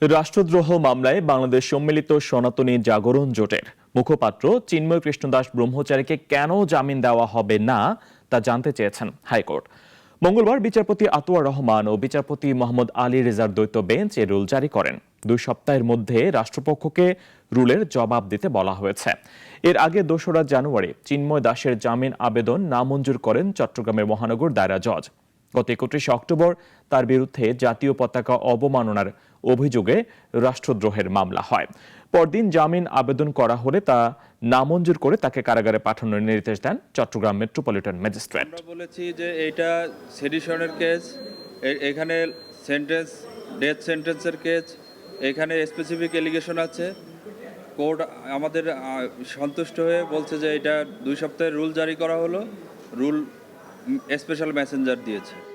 রাষ্ট্রদ্রোহ মামলায় বাংলাদেশ সম্মিলিত সনাতনী জাগরণ জোটের মুখপাত্র চিন্ময় কৃষ্ণদাস ব্রহ্মচারীকে কেন জামিন দেওয়া হবে না তা জানতে চেয়েছেন হাইকোর্ট। মঙ্গলবার বিচারপতি আতোয়ার রহমান ও বিচারপতি মোহাম্মদ আলী রেজার দ্বৈত বেঞ্চ এ রুল জারি করেন। দুই সপ্তাহের মধ্যে রাষ্ট্রপক্ষকে রুলের জবাব দিতে বলা হয়েছে। এর আগে দোসরা জানুয়ারি চিন্ময় দাসের জামিন আবেদন নামঞ্জুর করেন চট্টগ্রামের মহানগর দায়রা জজ। গত একত্রিশে অক্টোবর তার বিরুদ্ধে জাতীয় পতাকা অবমাননার অভিযোগে রাষ্ট্রদ্রোহের মামলা হয়। পরদিন জামিন আবেদন করা হলে তা নামঞ্জুর করে তাকে কারাগারে পাঠানোর নির্দেশ দেন চট্টগ্রাম মেট্রোপলিটন ম্যাজিস্ট্রেট। বলেছি যে এইটা সেডিশনের কেস এখানে সেন্টেন্স, ডেথ সেন্টেন্সের কেস, এখানে স্পেসিফিক এলিগেশন আছে। কোর্ট আমাদের সন্তুষ্ট হয়ে বলছে যে এটা দুই সপ্তাহের রুল জারি করা হলো। রুল স্পেশাল মেসেঞ্জার দিয়েছে।